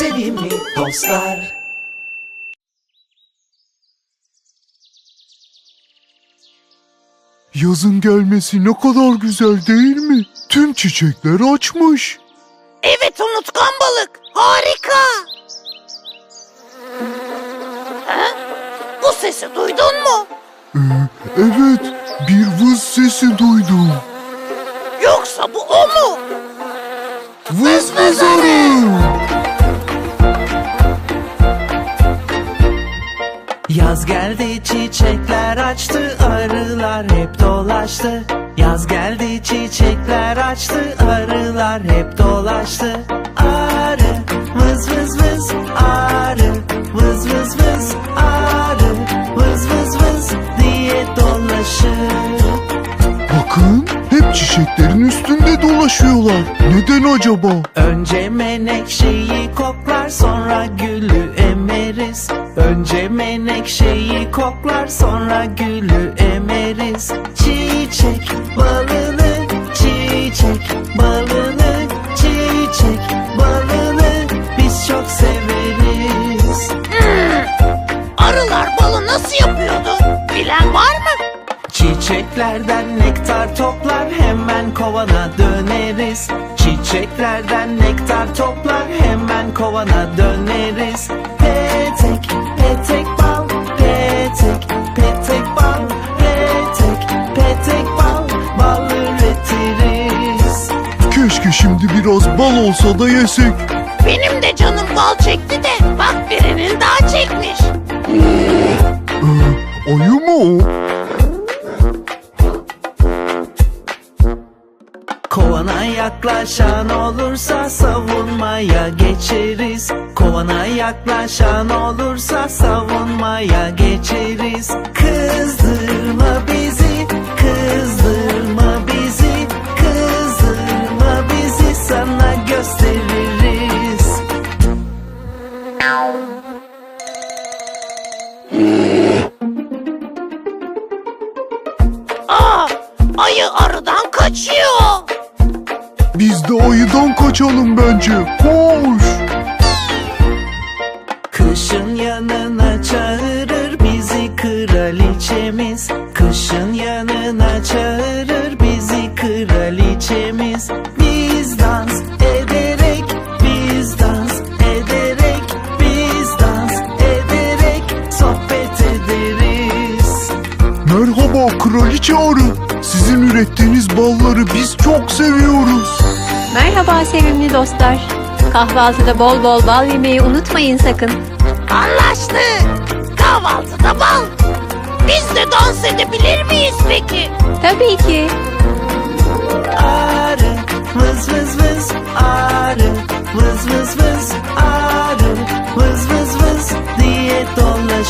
sevimli dostlar. Yazın gelmesi ne kadar güzel değil mi? Tüm çiçekler açmış. Evet unutkan balık. Harika. Ha? Bu sesi duydun mu? Ee, evet, bir vız sesi duydum. Yoksa bu o mu? Vız vız arı. Yaz geldi çiçekler açtı arılar hep dolaştı. Yaz geldi çiçekler açtı arılar hep dolaştı. Arı vız vız vız arı. Vız vız vız arı. Vız vız vız diye dolaşır. Bakın, hep çiçeklerin üstünde dolaşıyorlar. Neden acaba? Önce menekşeyi koklar sonra gülü Önce menekşeyi koklar sonra gülü emeriz Çiçek balını, çiçek balını, çiçek balını biz çok severiz Arılar balı nasıl yapıyordu? Bilen var mı? Çiçeklerden nektar toplar hemen kovana döneriz Çiçeklerden nektar toplar hemen kovana döneriz olsa da yesek. Benim de canım bal çekti de bak birinin daha çekmiş. Ee, ayı mı o? Kovana yaklaşan olursa savunmaya geçeriz Kovana yaklaşan olursa savunmaya geçeriz Kızdırma bizi, kraliçemiz Biz dans ederek, biz dans ederek Biz dans ederek sohbet ederiz Merhaba kraliçe arı. Sizin ürettiğiniz balları biz çok seviyoruz. Merhaba sevimli dostlar. Kahvaltıda bol bol bal yemeyi unutmayın sakın. Anlaştık. Kahvaltıda bal. Biz de dans edebilir miyiz peki? Tabii ki.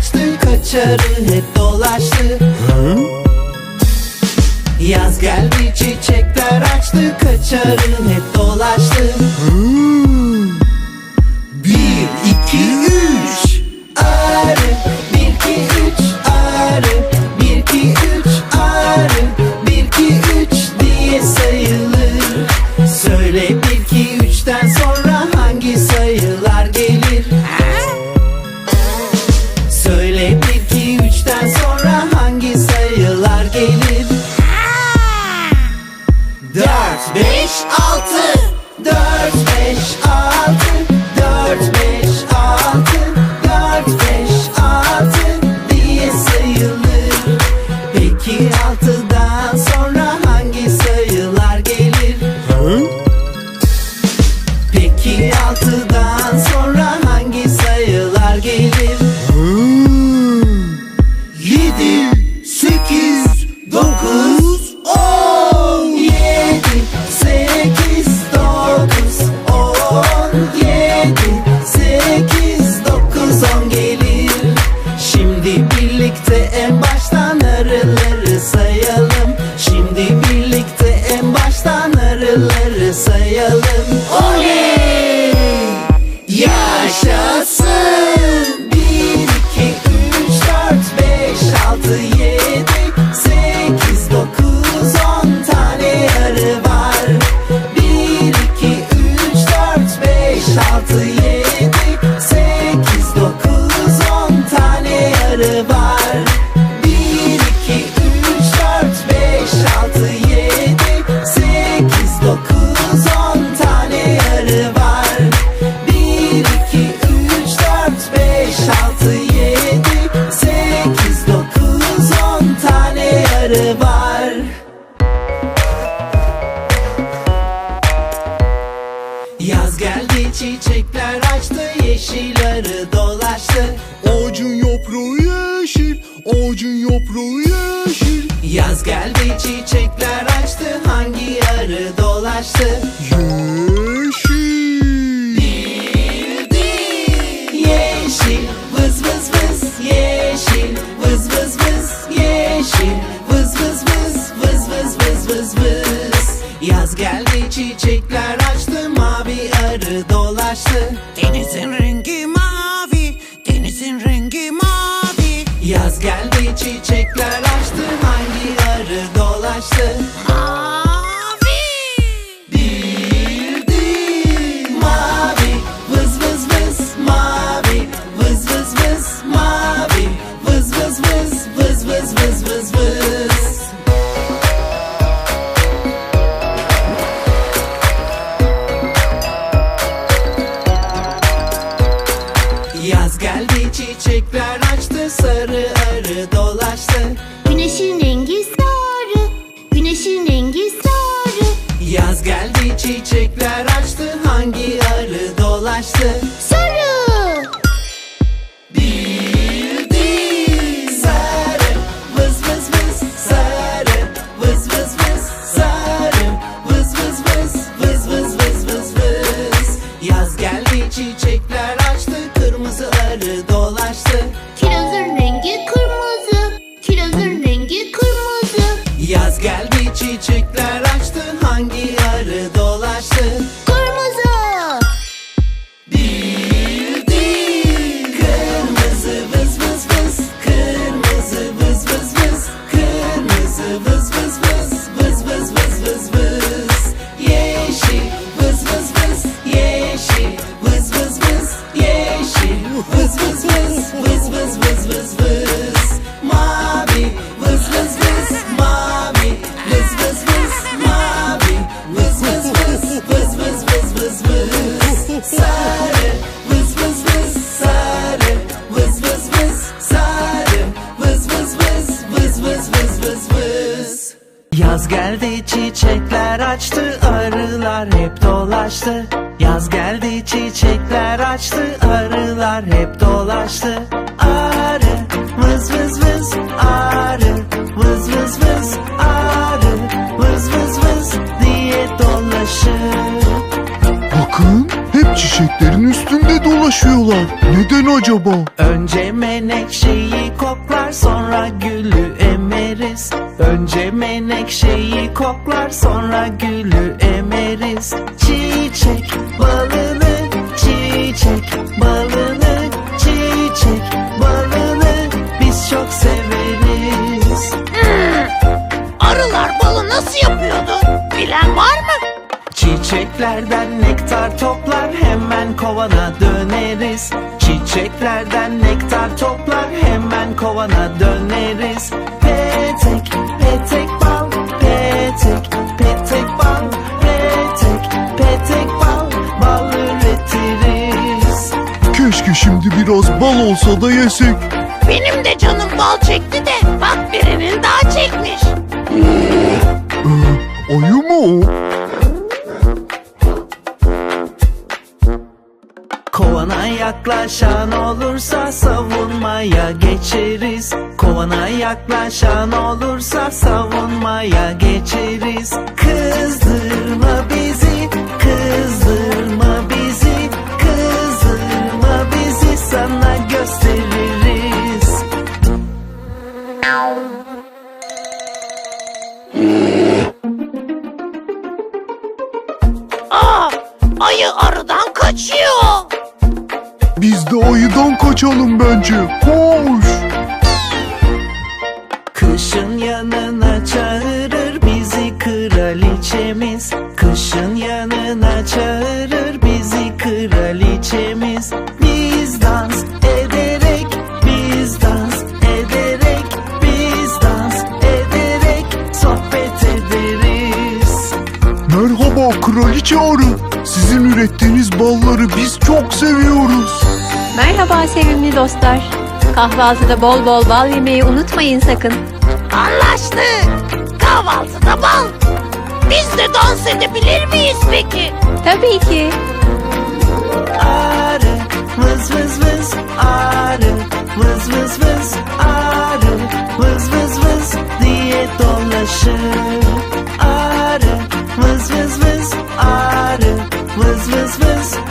kaçtı Kaçarı hep dolaştı Hı? Yaz geldi çiçekler açtı Kaçarı hep dolaştı Hı? Bir, iki, üç çiçekler açtı yeşilleri dolaştı. Ağacın yaprağı yeşil, ağacın yaprağı yeşil. Yaz geldi çiçekler açtı hangi yarı dolaştı? Yeşil. dolar. Çiçekler açtı sarı arı dolaştı. Güneşin rengi sarı Güneşin rengi sarı. Yaz geldi çiçekler açtı hangi arı dolaştı? Zwys, zwys. Üstünde dolaşıyorlar. Neden acaba? Önce menekşeyi koklar sonra gülü emeriz Önce menekşeyi koklar sonra gülü emeriz Çiçek balını, çiçek balını, çiçek balını biz çok severiz Arılar balı nasıl yapıyordu? Bilen var mı? Çiçeklerden nektar toplar hemen kovana döneriz Çiçeklerden nektar toplar hemen kovana döneriz Petek petek bal petek petek bal petek petek bal bal üretiriz Keşke şimdi biraz bal olsa da yesek. Benim de canım bal çekti de bak birinin daha çekmiş. Ee, ayı mı o? Yaklaşan olursa savunmaya geçeriz. Kovana yaklaşan olursa savunmaya geçeriz. Kızdırma bizi, kızdırma bizi Kızdırma bizi sana gösteririz. Aa, ayı arıdan kaçıyor. Biz de ayıdan kaçalım bence. Koş. Kışın yanına çağırır bizi kraliçemiz Kışın yanına çağırır bizi kraliçemiz Biz dans ederek, biz dans ederek Biz dans ederek sohbet ederiz Merhaba kraliçe arı. Sizin ürettiğiniz balları biz çok seviyoruz. Merhaba sevimli dostlar. Kahvaltıda bol bol bal yemeyi unutmayın sakın. Anlaştık. Kahvaltıda bal. Biz de dans edebilir miyiz peki? Tabii ki. Arı vız vız vız arı vız vız vız arı vız vız vız diye dolaşır Arı vız vız vız arı vız vız vız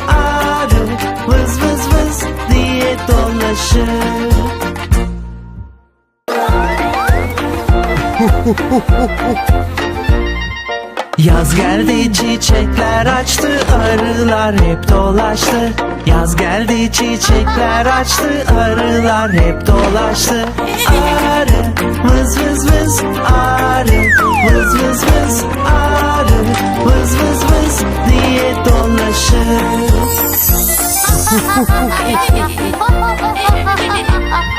arılar hep dolaştı. Yaz geldi çiçekler açtı. Arılar hep dolaştı. Arı vız vız vız. Arı vız vız vız. Arı vız vız vız. Diye dolaşır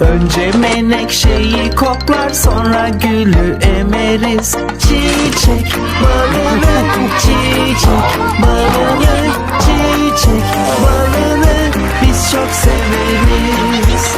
Önce menekşeyi koklar sonra gülü emeriz. Çiçek balını, çiçek balını, çiçek balını biz çok severiz.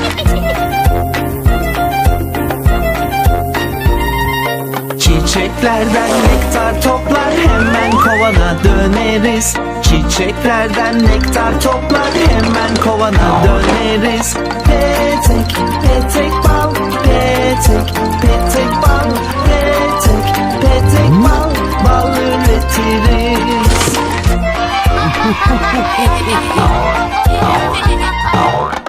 Çiçeklerden nektar toplar hemen kovana döneriz. Çiçeklerden nektar toplar hemen kovana döneriz Petek petek bal petek petek bal petek petek bal bal üretiriz.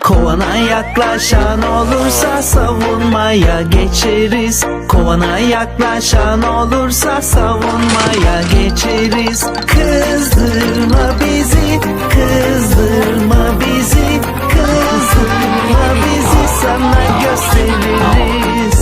Kovana yaklaşan olursa savunmaya geçeriz. Kovana yaklaşan olursa savunmaya geçeriz. Kızdırma bizi, kızdırma bizi sana gösteririz.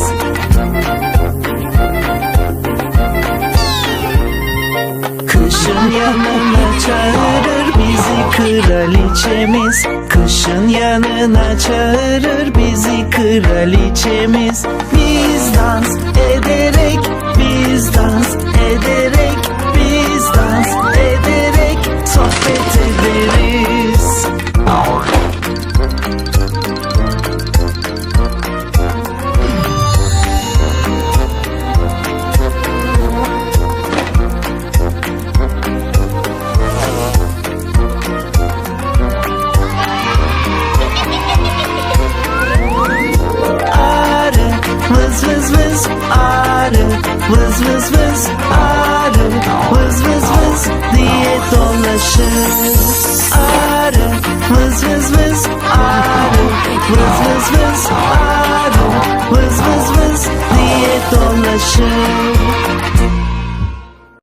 Kışın yanına çağırır bizi kraliçemiz. Kışın yanına çağırır bizi kraliçemiz. Biz dans ederek, biz dans ederek Biz dans ederek sohbet ederiz vız